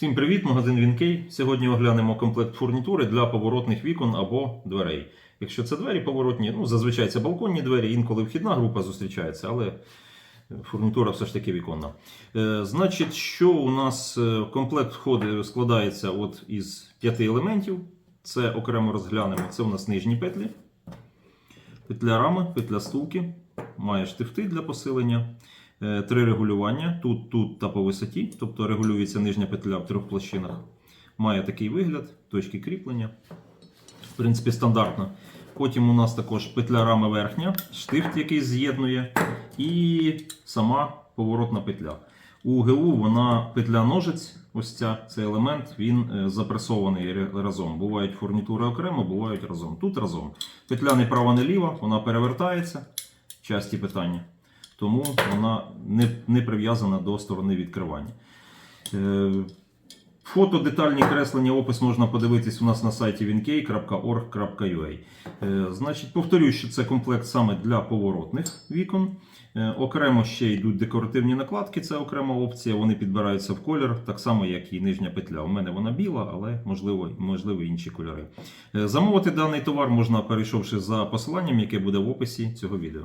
Всім привіт, магазин Вінкей. Сьогодні оглянемо комплект фурнітури для поворотних вікон або дверей. Якщо це двері поворотні, ну зазвичай це балконні двері, інколи вхідна група зустрічається, але фурнітура все ж таки віконна. Е, значить, що у нас е, комплект входить, складається от із п'яти елементів. Це окремо розглянемо. Це у нас нижні петлі, петля рами, петля стулки, має штифти для посилення. Е, Три регулювання тут, тут та по висоті, тобто регулюється нижня петля в трьох площинах. Має такий вигляд, точки кріплення. В принципі, стандартно. Потім у нас також петля рами верхня, штифт, який з'єднує, і сама поворотна петля. У ГУ вона петля ножиць, ось ця, цей елемент, він е, запресований разом. Бувають фурнітури окремо, бувають разом. Тут разом. Петля не права, не ліва, вона перевертається. Часті питання тому вона не, не прив'язана до сторони відкривання. Е, Фото, детальні креслення, опис можна подивитись у нас на сайті winkey.org.ua. Е, Значить, повторюю, що це комплект саме для поворотних вікон. Е, Окремо ще йдуть декоративні накладки, це окрема опція. Вони підбираються в колір, так само, як і нижня петля. У мене вона біла, але можливо, можливо інші кольори. Замовити даний товар можна перейшовши за посиланням, яке буде в описі цього відео.